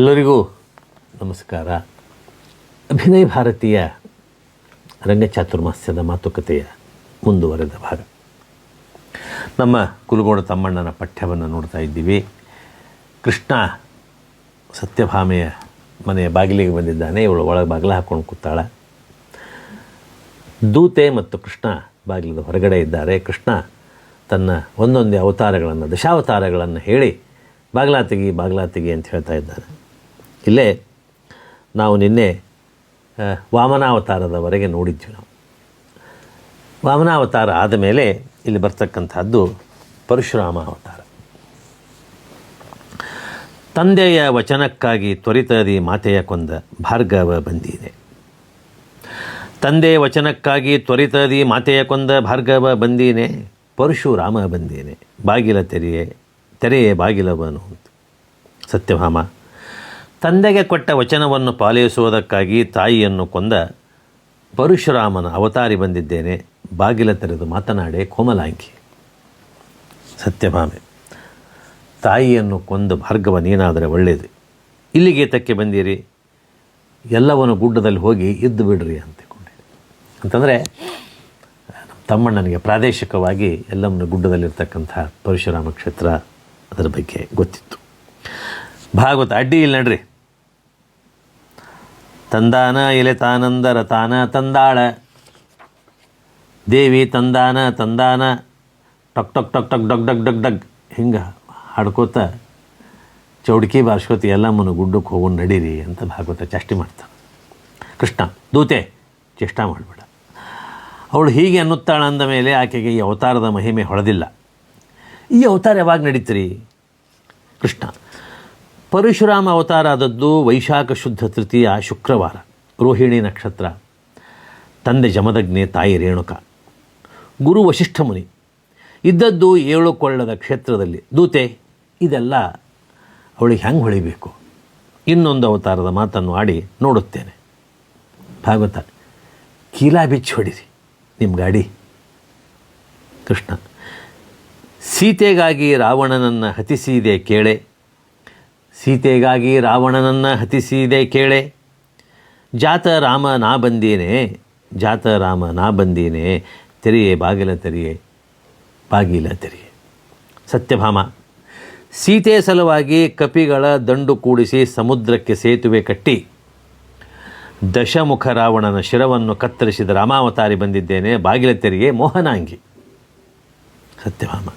ಎಲ್ಲರಿಗೂ ನಮಸ್ಕಾರ. ಅಭಿನಯ ಭಾರತೀಯ ರಂಗಚಾತುರ್ಮಾಸ್ಯದ ಮಾತುಕತೆಯ ಮುಂದುವರೆದ ಭಾಗ. ನಮ್ಮ ಕುಲಗೋಡ ತಮ್ಮಣ್ಣನ ಪಠ್ಯವನ್ನು ನೋಡ್ತಾ ಇದ್ದೀವಿ. ಕೃಷ್ಣ ಸತ್ಯಭಾಮೆಯ ಮನೆಯ ಬಾಗಿಲಿಗೆ ಬಂದಿದ್ದಾನೆ. ಇವಳು ಒಳಗೆ ಬಾಗಿಲ ಹಾಕ್ಕೊಂಡು ಕೂತಾಳ. ದೂತೆ ಮತ್ತು ಕೃಷ್ಣ ಬಾಗಿಲದ ಹೊರಗಡೆ ಇದ್ದಾರೆ. ಕೃಷ್ಣ ತನ್ನ ಒಂದೊಂದೇ ಅವತಾರಗಳನ್ನು, ದಶಾವತಾರಗಳನ್ನು ಹೇಳಿ ಬಾಗಿಲ ತೆಗಿ ಅಂತ ಹೇಳ್ತಾ ಇದ್ದಾನೆ. ಇಲ್ಲೇ ನಾವು ನಿನ್ನೆ ವಾಮನಾವತಾರದವರೆಗೆ ನೋಡಿದ್ವಿ ನಾವು. ವಾಮನಾವತಾರ ಆದ ಮೇಲೆ ಇಲ್ಲಿ ಬರ್ತಕ್ಕಂಥದ್ದು ಪರಶುರಾಮ ಅವತಾರ ತಂದೆಯ ವಚನಕ್ಕಾಗಿ ತ್ವರಿತದಿ ಮಾತೆಯ ಕೊಂದ ಭಾರ್ಗವ ಬಂದಿದೆ. ತಂದೆಯ ವಚನಕ್ಕಾಗಿ ತ್ವರಿತದಿ ಮಾತೆಯ ಕೊಂದ ಭಾರ್ಗವ ಬಂದೀನೆ ಪರಶುರಾಮ ಬಂದೀನೆ ಬಾಗಿಲ ತೆರೆಯೇ ತೆರೆಯೇ ಬಾಗಿಲವನು ಅಂತ. ಸತ್ಯಭಾಮ ತಂದೆಗೆ ಕೊಟ್ಟ ವಚನವನ್ನು ಪಾಲಿಸುವುದಕ್ಕಾಗಿ ತಾಯಿಯನ್ನು ಕೊಂದ ಪರಶುರಾಮನ ಅವತಾರಿ ಬಂದಿದ್ದೇನೆ. ಬಾಗಿಲ ತೆರೆದು ಮಾತನಾಡೆ, ಕೋಮಲಾಂಕಿ. ಸತ್ಯಭಾಮೆ, ತಾಯಿಯನ್ನು ಕೊಂದು ಭಾರ್ಗವ ನೀನಾದರೆ ಒಳ್ಳೆಯದು ಇಲ್ಲಿಗೆ ತಕ್ಕೆ ಬಂದಿರಿ? ಎಲ್ಲವನ್ನು ಗುಡ್ಡದಲ್ಲಿ ಹೋಗಿ ಇದ್ದು ಬಿಡ್ರಿ ಅಂತಿಕೊಂಡೆ. ಅಂತಂದರೆ, ನಮ್ಮ ತಮ್ಮಣ್ಣನಿಗೆ ಪ್ರಾದೇಶಿಕವಾಗಿ ಎಲ್ಲಮ್ಮನ ಗುಡ್ಡದಲ್ಲಿರ್ತಕ್ಕಂಥ ಪರಶುರಾಮ ಕ್ಷೇತ್ರ ಅದರ ಬಗ್ಗೆ ಗೊತ್ತಿತ್ತು. ಭಾಗವತ ಅಡ್ಡಿ ಇಲ್ಲ ನಡ್ರಿ. ತಂದಾನ ಎಲೆ ತಾನಂದರ ತಾನ ತಂದಾಳ. ದೇವಿ ತಂದಾನ ತಂದಾನ. ಟಕ್ ಟಕ್ ಟಕ್ ಟಕ್ ಡಗ್ ಡಗ್ ಡಗ್ ಡಗ್ ಹಿಂಗೆ ಹಾಡ್ಕೋತ ಚೌಡ್ಕಿ ಬಾರ್ಸ್ಕೋತಿ ಎಲ್ಲಮ್ಮನ ಗುಡ್ಡಕ್ಕೆ ಹೋಗೋಣ ನಡೀರಿ ಅಂತ ಭಾಗವತ ಚೇಷ್ಟೆ ಮಾಡ್ತಾನೆ. ಕೃಷ್ಣ, ದೂತೆ, ಚೇಷ್ಟ ಮಾಡಬೇಡ. ಅವಳು ಹೀಗೆ ಅನ್ನುತ್ತಾಳ ಅಂದ ಮೇಲೆ ಆಕೆಗೆ ಈ ಅವತಾರದ ಮಹಿಮೆ ಹೊಳೆದಿಲ್ಲ. ಈ ಅವತಾರ ಯಾವಾಗ ನಡೀತೀರಿ? ಕೃಷ್ಣ ಪರಶುರಾಮ ಅವತಾರ ಆದದ್ದು ವೈಶಾಖ ಶುದ್ಧ ತೃತೀಯ ಶುಕ್ರವಾರ, ರೋಹಿಣಿ ನಕ್ಷತ್ರ. ತಂದೆ ಜಮದಗ್ನೆ, ತಾಯಿ ರೇಣುಕ. ಗುರು ವಶಿಷ್ಠ ಮುನಿ. ಇದ್ದದ್ದು ಏಳು ಕೊಳ್ಳದ ಕ್ಷೇತ್ರದಲ್ಲಿ. ದೂತೆ, ಇದೆಲ್ಲ ಅವಳಿಗೆ ಹೆಂಗೆ ಹೊಳಿಬೇಕು? ಇನ್ನೊಂದು ಅವತಾರದ ಮಾತನ್ನು ಆಡಿ ನೋಡುತ್ತೇನೆ. ಭಾಗವತ. ಕೀಲಾ ಬಿಚ್ಚಿ ಹೊಡಿರಿ ನಿಮ್ಮ ಗಾಡಿ. ಕೃಷ್ಣ. ಸೀತೆಗಾಗಿ ರಾವಣನನ್ನು ಹತಿಸಿದೆ ಕೇಳೆ. ಸೀತೆಗಾಗಿ ರಾವಣನನ್ನು ಹತಿಸಿದೆ ಕೇಳೆ. ಜಾತ ರಾಮ ನಾ ಬಂದೀನೆ, ಜಾತ ರಾಮ ನಾ ಬಂದೀನೆ, ತೆರೆಯೇ ಬಾಗಿಲ ತೆರೆಯೇ ಬಾಗಿಲ ತೆರೆಯೇ. ಸತ್ಯಭಾಮ, ಸೀತೆ ಸಲುವಾಗಿ ಕಪಿಗಳ ದಂಡು ಕೂಡಿಸಿ ಸಮುದ್ರಕ್ಕೆ ಸೇತುವೆ ಕಟ್ಟಿ. ದಶಮುಖ ರಾವಣನ ಶಿರವನ್ನು ಕತ್ತರಿಸಿದ ರಾಮಾವತಾರಿ ಬಂದಿದ್ದೇನೆ, ಬಾಗಿಲ ತೆರಿಗೆ ಮೋಹನಾಂಗಿ. ಸತ್ಯಭಾಮ,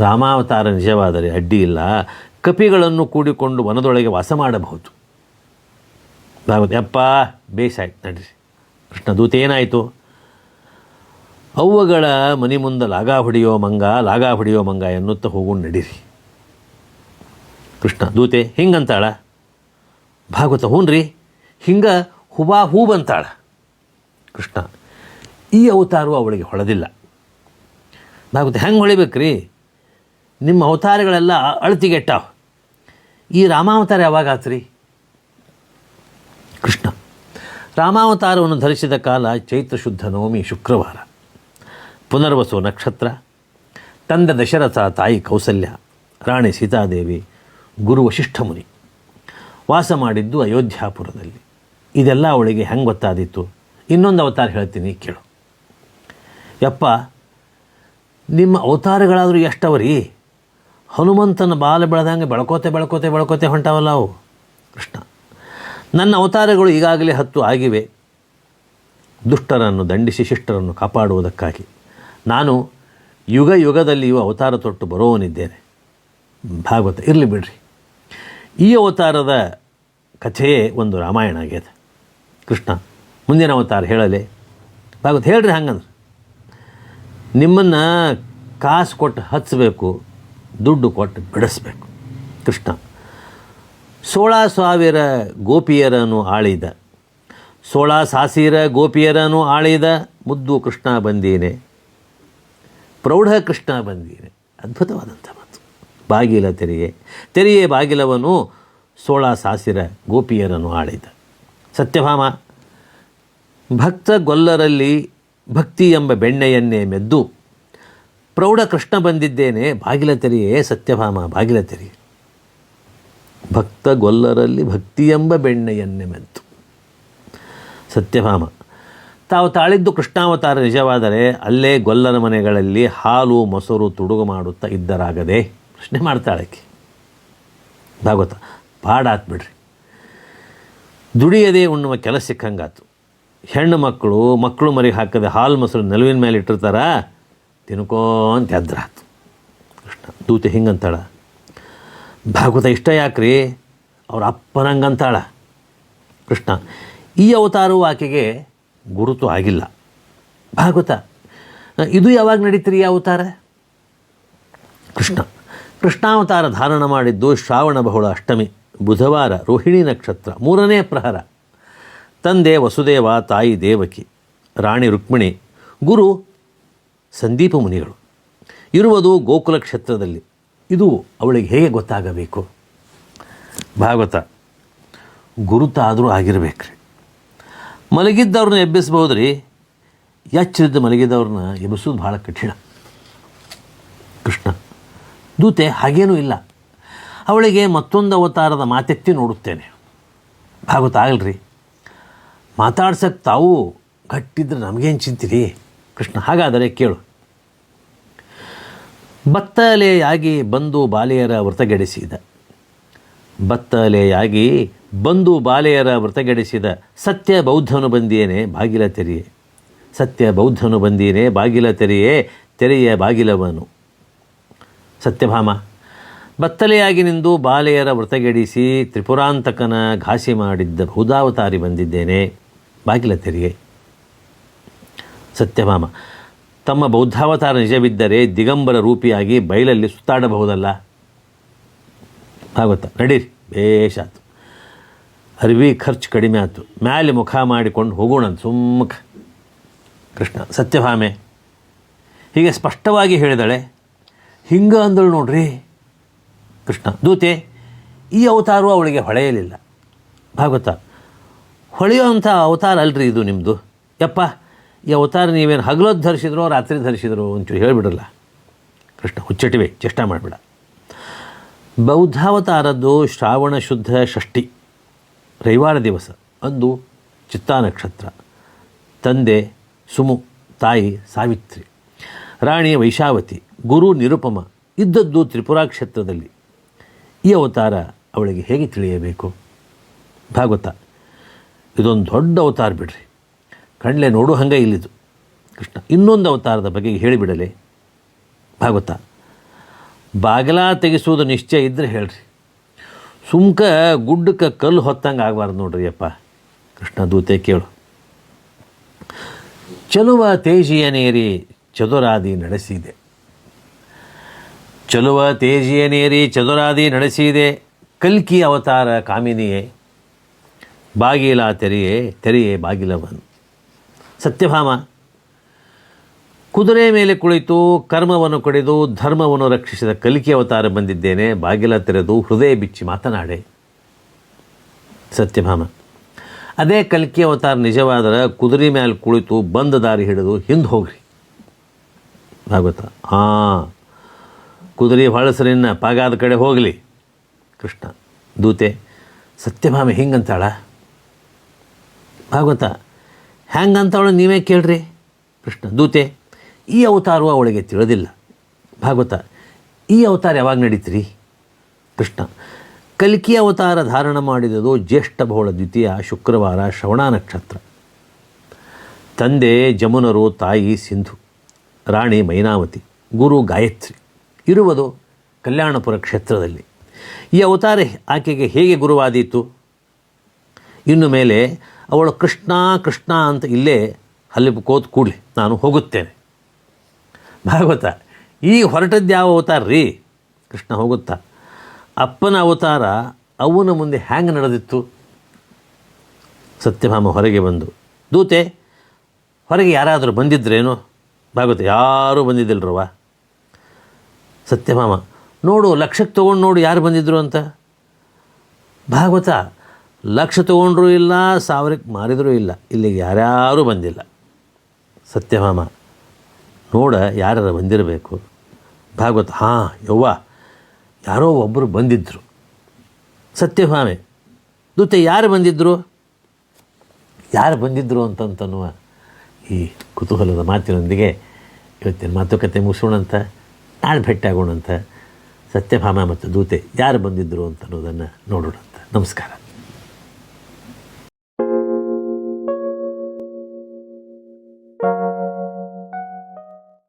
ರಾಮಾವತಾರ ನಿಜವಾದರೆ ಅಡ್ಡಿ ಇಲ್ಲ ಕಪಿಗಳನ್ನು ಕೂಡಿಕೊಂಡು ವನದೊಳಗೆ ವಾಸ ಮಾಡಬಹುದು. ಯಪ್ಪ ಬೇಸಾಯ್ತು ನಡ್ರಿ. ಕೃಷ್ಣ ದೂತ ಏನಾಯಿತು? ಅವ್ವಗಳ ಮನೆ ಮುಂದೆ ಲಾಗ ಹೊಡೆಯೋ ಮಂಗ, ಲಾಗ ಹೊಡೆಯೋ ಮಂಗ ಎನ್ನುತ್ತಾ ಹೋಗೋಣ ನಡೀರಿ. ಕೃಷ್ಣ ದೂತೆ, ಹಿಂಗಂತಾಳ? ಭಾಗವತ ಹ್ಞೂನ್ರಿ ಹಿಂಗೆ ಹುಬಾ ಹೂ ಬಂತಾಳ. ಕೃಷ್ಣ, ಈ ಅವತಾರವು ಅವಳಿಗೆ ಹೊಳೆದಿಲ್ಲ. ಭಾಗವತ, ಹೆಂಗೆ ಹೊಳಿಬೇಕ್ರಿ? ನಿಮ್ಮ ಅವತಾರಗಳೆಲ್ಲ ಅಳತಿಗೆಟ್ಟಾವ. ಈ ರಾಮಾವತಾರ ಯಾವಾಗ ಆತ್ರಿ? ಕೃಷ್ಣ. ರಾಮಾವತಾರವನ್ನು ಧರಿಸಿದ ಕಾಲ ಚೈತ್ರ ಶುದ್ಧ ನವಮಿ ಶುಕ್ರವಾರ. ಪುನರ್ವಸು ನಕ್ಷತ್ರ. ತಂದೆ ದಶರಥ ತಾಯಿ ಕೌಸಲ್ಯ. ರಾಣಿ ಸೀತಾದೇವಿ, ಗುರು ವಶಿಷ್ಠ ಮುನಿ. ವಾಸ ಮಾಡಿದ್ದು ಅಯೋಧ್ಯಾಪುರದಲ್ಲಿ. ಇದೆಲ್ಲ ಅವಳಿಗೆ ಹೆಂಗೆ ಗೊತ್ತಾದಿತ್ತು ಇನ್ನೊಂದು ಅವತಾರ ಹೇಳ್ತೀನಿ, ಕೇಳು. ಯಪ್ಪ, ನಿಮ್ಮ ಅವತಾರಗಳಾದರೂ ಎಷ್ಟವರಿ? ಹನುಮಂತನ ಬಾಲ ಬೆಳೆದಂಗೆ ಬೆಳಕೋತೆ ಬೆಳ್ಕೋತೆ ಬೆಳಕೋತೆ ಹೊಂಟಾವಲ್ಲ ಅವು. ಕೃಷ್ಣ. ನನ್ನ ಅವತಾರಗಳು ಈಗಾಗಲೇ ಹತ್ತು ಆಗಿವೆ. ದುಷ್ಟರನ್ನು ದಂಡಿಸಿ ಶಿಷ್ಟರನ್ನು ಕಾಪಾಡುವುದಕ್ಕಾಗಿ. ನಾನು ಯುಗ ಯುಗದಲ್ಲಿಯೂ ಅವತಾರ ತೊಟ್ಟು ಬರೋವನಿದ್ದೇನೆ ಭಾಗವತ, ಇರಲಿ ಬಿಡ್ರಿ. ಈ ಅವತಾರದ ಕಥೆಯೇ ಒಂದು ರಾಮಾಯಣ ಆಗ್ಯದ. ಕೃಷ್ಣ, ಮುಂದಿನ ಅವತಾರ ಹೇಳಲೆ. ಭಾಗವತ, ಹೇಳ್ರಿ ಹಂಗಂದ್ರೆ. ನಿಮ್ಮನ್ನು ಕಾಸು ಕೊಟ್ಟು ಹಚ್ಚಬೇಕು ದುಡ್ಡು ಕೊಟ್ಟು ಬಿಡಿಸ್ಬೇಕು. ಕೃಷ್ಣ. ಸೋಳ ಸಾವಿರ ಗೋಪಿಯರನ್ನು ಆಳಿದ. ಸೋಳ ಸಾಸಿರ ಗೋಪಿಯರನ್ನು ಆಳಿದ. ಮುದ್ದು ಕೃಷ್ಣ ಬಂದೀನೆ. ಪ್ರೌಢ ಕೃಷ್ಣ ಬಂದೀನೆ. ಅದ್ಭುತವಾದಂಥ ಮಾತು. ಬಾಗಿಲ ತೆರಿಗೆ ತೆರಿಗೆ ಬಾಗಿಲವನು ಸೋಳ ಸಾಸಿರ ಗೋಪಿಯರನ್ನು ಆಳಿದ. ಸತ್ಯಭಾಮ ಭಕ್ತ ಗೊಲ್ಲರಲ್ಲಿ ಭಕ್ತಿ ಎಂಬ ಬೆಣ್ಣೆಯನ್ನೇ ಮೆದ್ದು ಪ್ರೌಢ ಕೃಷ್ಣ ಬಂದಿದ್ದೇನೆ ಬಾಗಿಲ ತೆರೆಯೇ ಸತ್ಯಭಾಮ ಬಾಗಿಲ ತೆರೆಯೇ ಭಕ್ತ ಗೊಲ್ಲರಲ್ಲಿ ಭಕ್ತಿ ಎಂಬ ಬೆಣ್ಣೆಯನ್ನೇ ಮೆಂತು ಸತ್ಯಭಾಮ. ತಾವು ತಾಳಿದ್ದು ಕೃಷ್ಣಾವತಾರ ನಿಜವಾದರೆ ಅಲ್ಲೇ ಗೊಲ್ಲರ ಮನೆಗಳಲ್ಲಿ ಹಾಲು, ಮೊಸರು, ತುಡುಗು ಮಾಡುತ್ತಾ ಇದ್ದರಾಗದೆ ಪ್ರಶ್ನೆ ಮಾಡ್ತಾಳಕ್ಕೆ ಭಾಗವತ, ಪಾಡಾತ್ ಬಿಡ್ರಿ. ದುಡಿಯದೇ ಉಣ್ಣುವ ಕೆಲಸ ಸಿಕ್ಕಂಗಾತು. ಹೆಣ್ಣು ಮಕ್ಕಳು ಮಕ್ಕಳು ಮರಿ ಹಾಕದೆ ಹಾಲು, ಮೊಸರು ನೆಲುವಿನ ಮೇಲೆ ಇಟ್ಟಿರ್ತಾರ? ತಿನ್ಕೋಂತ ಎದ್ರಾತು ಕೃಷ್ಣ, ದೂತೆ ಹಿಂಗಂತಾಳ? ಭಾಗವತ ಇಷ್ಟ ಯಾಕ್ರಿ? ಅವ್ರ ಅಪ್ಪನಂಗಂತಾಳ ಕೃಷ್ಣ, ಈ ಅವತಾರವು ಆಕೆಗೆ ಗುರುತು ಆಗಿಲ್ಲ. ಭಾಗವತ, ಇದು ಯಾವಾಗ ನಡೀತೀರಿ ಅವತಾರ? ಕೃಷ್ಣ, ಕೃಷ್ಣಾವತಾರ ಧಾರಣ ಮಾಡಿದ್ದು ಶ್ರಾವಣ ಬಹುಳ ಅಷ್ಟಮಿ, ಬುಧವಾರ ರೋಹಿಣಿ ನಕ್ಷತ್ರ, ಮೂರನೇ ಪ್ರಹರ. ತಂದೆ ವಸುದೇವ, ತಾಯಿ ದೇವಕಿ, ರಾಣಿ ರುಕ್ಮಿಣಿ, ಗುರು ಸಂದೀಪ ಮುನಿಗಳು. ಇರುವುದು ಗೋಕುಲ ಕ್ಷೇತ್ರದಲ್ಲಿ. ಇದು ಅವಳಿಗೆ ಹೇಗೆ ಗೊತ್ತಾಗಬೇಕು? ಭಾಗವತ. ಗುರುತಾದರೂ ಆಗಿರ್ಬೇಕ್ರಿ. ಮಲಗಿದ್ದವ್ರನ್ನ ಎಬ್ಬಿಸ್ಬೋದು ರೀ ಎಚ್ಚರಿದ್ದ ಮಲಗಿದ್ದವ್ರನ್ನ ಎಬ್ಬಿಸೋದು ಭಾಳ ಕಠಿಣ. ಕೃಷ್ಣ, ದೂತೆ, ಹಾಗೇನೂ ಇಲ್ಲ. ಅವಳಿಗೆ ಮತ್ತೊಂದು ಅವತಾರದ ಮಾತೆತ್ತಿ ನೋಡುತ್ತೇನೆ. ಭಾಗವತ ಆಗಲ್ರಿ. ಮಾತಾಡ್ಸಕ್ಕೆ ತಾವು ಕಟ್ಟಿದ್ರೆ ನಮಗೇನು ಚಿಂತಿರಿ? ಕೃಷ್ಣ, ಹಾಗಾದರೆ ಕೇಳು. ಬತ್ತಲೆಯಾಗಿ ಬಂದು ಬಾಲೆಯರ ವ್ರತಗೆಡಿಸಿದ. ಬತ್ತಲೆಯಾಗಿ ಬಂದು ಬಾಲೆಯರ ವ್ರತಗೆಡಿಸಿದ ಸತ್ಯ ಬೌದ್ಧನು ಬಂದಿಯೇನೆ, ಬಾಗಿಲ ತೆರೆಯೇ. ಸತ್ಯ ಬೌದ್ಧನು ಬಂದೀನೆ ಬಾಗಿಲ ತೆರೆಯೇ, ತೆರೆಯ ಬಾಗಿಲವನು. ಸತ್ಯಭಾಮ, ಬತ್ತಲೆಯಾಗಿ ನಿಂದು ಬಾಲೆಯರ ವ್ರತಗೆಡಿಸಿ ತ್ರಿಪುರಾಂತಕನ ಘಾಸಿ ಮಾಡಿದ್ದ ಬಹುದಾವತಾರಿ ಬಂದಿದ್ದೇನೆ, ಬಾಗಿಲ ತೆರೆಯೇ. ಸತ್ಯಭಾಮ. ತಮ್ಮ ಬೌದ್ಧಾವತಾರ ನಿಜವಿದ್ದರೆ ದಿಗಂಬರ ರೂಪಿಯಾಗಿ ಬಯಲಲ್ಲಿ ಸುತ್ತಾಡಬಹುದಲ್ಲ? ಭಾಗವತ ನಡೀರಿ ಬೇಷಾತು ಅರಿವಿ ಖರ್ಚು ಕಡಿಮೆ ಆಯಿತು ಮ್ಯಾಲೆ ಮುಖ ಮಾಡಿಕೊಂಡು ಹೋಗೋಣ ಸುಮ್ಮಕ ಕೃಷ್ಣ. ಸತ್ಯಭಾಮೆ, ಹೀಗೆ ಸ್ಪಷ್ಟವಾಗಿ ಹೇಳಿದಳೆ. ಹಿಂಗ ಅಂದಳು ನೋಡ್ರಿ. ಕೃಷ್ಣ. ದೂತೆ, ಈ ಅವತಾರವು ಅವಳಿಗೆ ಹೊಳೆಯಲಿಲ್ಲ. ಭಾಗವತ, ಹೊಳೆಯುವಂಥ ಅವತಾರ ಅಲ್ರಿ ಇದು ನಿಮ್ಮದು ಯಪ್ಪ ಈ ಅವತಾರ ನೀವೇನು ಹಗಲೊತ್ತು ಧರಿಸಿದ್ರು, ರಾತ್ರಿ ಧರಿಸಿದ್ರು ಒಂಚೂರು ಹೇಳಿಬಿಡಲ್ಲ ಕೃಷ್ಣ ಹುಚ್ಚಟಿವೆ, ಚೇಷ್ಟ ಮಾಡಿಬಿಡ. ಬೌದ್ಧಾವತಾರದ್ದು ಶ್ರಾವಣ ಶುದ್ಧ ಷಷ್ಠಿ, ರವಿವಾರ ದಿವಸ, ಅಂದು ಚಿತ್ತಾ ನಕ್ಷತ್ರ, ತಂದೆ ಸುಮು, ತಾಯಿ ಸಾವಿತ್ರಿ, ರಾಣಿ ವೈಶಾವತಿ, ಗುರು ನಿರುಪಮ, ಇದ್ದದ್ದು ತ್ರಿಪುರಾ ಕ್ಷೇತ್ರದಲ್ಲಿ. ಈ ಅವತಾರ ಅವಳಿಗೆ ಹೇಗೆ ತಿಳಿಯಬೇಕು? ಭಾಗವತ, ಇದೊಂದು ದೊಡ್ಡ ಅವತಾರ ಬಿಡ್ರಿ. ಕಣ್ಲೆ ನೋಡು, ಹಂಗೆ ಇಲ್ಲಿದು ಕೃಷ್ಣ, ಇನ್ನೊಂದು ಅವತಾರದ ಬಗ್ಗೆ ಹೇಳಿಬಿಡಲಿ. ಭಾಗವತ. ಬಾಗಿಲ ತೆಗೆಸುವುದು ನಿಶ್ಚಯ ಇದ್ದರೆ ಹೇಳ್ರಿ. ಸುಮ್ಕ ಗುಡ್ಡಕ್ಕೆ ಕಲ್ಲು ಹೊತ್ತಂಗೆ ಆಗಬಾರ್ದು ನೋಡ್ರಿ ಅಪ್ಪ. ಕೃಷ್ಣ ದೂತೆ ಕೇಳು. ಚಲುವ ತೇಜಿಯನೇರಿ ಚದುರಾದಿ ನಡೆಸಿದೆ. ಚಲುವ ತೇಜಿಯನೇರಿ ಚದುರಾದಿ ನಡೆಸಿದೆ. ಕಲ್ಕಿ ಅವತಾರ ಕಾಮಿನಿಯೇ. ಬಾಗಿಲ ತೆರೆಯೇ ತೆರೆಯೇ ಬಾಗಿಲವನು. ಸತ್ಯಭಾಮ. ಕುದುರೆ ಮೇಲೆ ಕುಳಿತು ಕರ್ಮವನ್ನು ಕಡಿದು ಧರ್ಮವನ್ನು ರಕ್ಷಿಸಿದ ಕಲಿಕೆ ಅವತಾರ ಬಂದಿದ್ದೇನೆ. ಬಾಗಿಲ ತೆರೆದು ಹೃದಯ ಬಿಚ್ಚಿ ಮಾತನಾಡೆ. ಸತ್ಯಭಾಮ. ಅದೇ ಕಲಿಕೆ ಅವತಾರ ನಿಜವಾದರೆ ಕುದುರೆ ಮೇಲೆ ಕುಳಿತು ಬಂದ ದಾರಿ ಹಿಡಿದು ಹಿಂದೆ ಹೋಗ್ರಿ. ಭಾಗವತ. ಹಾಂ. ಕುದುರೆ ಹೊಳಸರಿನ ಪಾಗಾದ ಕಡೆ ಹೋಗಲಿ. ಕೃಷ್ಣ. ದೂತೆ, ಸತ್ಯಭಾಮ ಹಿಂಗಂತಾಳ? ಭಾಗವತ. ಹೆಂಗಂತವಳು ನೀವೇ ಕೇಳ್ರಿ. ಕೃಷ್ಣ, ದೂತೆ, ಈ ಅವತಾರವು ಅವಳಿಗೆ ತಿಳಿದಿಲ್ಲ. ಭಾಗವತ, ಈ ಅವತಾರ ಯಾವಾಗ ನಡೀತೀರಿ? ಕೃಷ್ಣ, ಕಲ್ಕಿ ಅವತಾರ ಧಾರಣ ಮಾಡಿದುದು ಜ್ಯೇಷ್ಠ ಬಹುಳ ದ್ವಿತೀಯ ಶುಕ್ರವಾರ ಶ್ರವಣ ನಕ್ಷತ್ರ. ತಂದೆ, ಜಮುನರು, ತಾಯಿ, ಸಿಂಧು, ರಾಣಿ, ಮೈನಾವತಿ, ಗುರು, ಗಾಯತ್ರಿ, ಇರುವುದು ಕಲ್ಯಾಣಪುರ ಕ್ಷೇತ್ರದಲ್ಲಿ. ಈ ಅವತಾರ ಆಕೆಗೆ ಹೇಗೆ ಗುರುವಾದೀತು? ಇನ್ನು ಮೇಲೆ ಅವಳು ಕೃಷ್ಣ ಕೃಷ್ಣ ಅಂತ ಇಲ್ಲೇ ಅಲ್ಲಿ ಕೋತ್ ಕೂಡಲಿ ನಾನು ಹೋಗುತ್ತೇನೆ. ಭಾಗವತ, ಈ ಹೊರಟದ್ದು ಯಾವ ಅವತಾರ ರೀ? ಕೃಷ್ಣ ಹೋಗುತ್ತಾ, ಅಪ್ಪನ ಅವತಾರ ಅವನ ಮುಂದೆ ಹ್ಯಾಂಗೆ ನಡೆದಿತ್ತು? ಸತ್ಯಭಾಮ ಹೊರಗೆ ಬಂದು, ದೂತೆ, ಹೊರಗೆ ಯಾರಾದರೂ ಬಂದಿದ್ರೇನು? ಭಾಗವತ, ಯಾರೂ ಬಂದಿದ್ದಿಲ್ರವ ಸತ್ಯಭಾಮ, ನೋಡು, ಲಕ್ಷಕ್ಕೆ ತೊಗೊಂಡು ನೋಡು ಯಾರು ಬಂದಿದ್ರು ಅಂತ. ಭಾಗವತ ಲಕ್ಷ ತೊಗೊಂಡ್ರೂ ಇಲ್ಲ, ಸಾವಿರಕ್ಕೆ ಮಾರಿದರೂ ಇಲ್ಲ. ಇಲ್ಲಿಗೆ ಯಾರ್ಯಾರೂ ಬಂದಿಲ್ಲ. ಸತ್ಯಭಾಮ, ನೋಡ ಯಾರು ಬಂದಿರಬೇಕು. ಭಾಗವತ್, ಹಾಂ, ಯವ್ವ, ಯಾರೋ ಒಬ್ಬರು ಬಂದಿದ್ದರು ಸತ್ಯಭಾಮೆ ದೂತೆ ಯಾರು ಬಂದಿದ್ದರು ಯಾರು ಬಂದಿದ್ದರು ಅಂತಂತನ್ನುವ ಈ ಕುತೂಹಲದ ಮಾತಿನೊಂದಿಗೆ ಇವತ್ತಿನ ಮಾತುಕತೆ ಮುಗಿಸೋಣಂತ, ನಾಳೆ ಭೇಟಿಯಾಗೋಣಂತ ಸತ್ಯಭಾಮ ಮತ್ತು ದೂತೆ ಯಾರು ಬಂದಿದ್ದರು ಅಂತ ಅನ್ನೋದನ್ನು ನೋಡೋಣಂತ. ನಮಸ್ಕಾರ.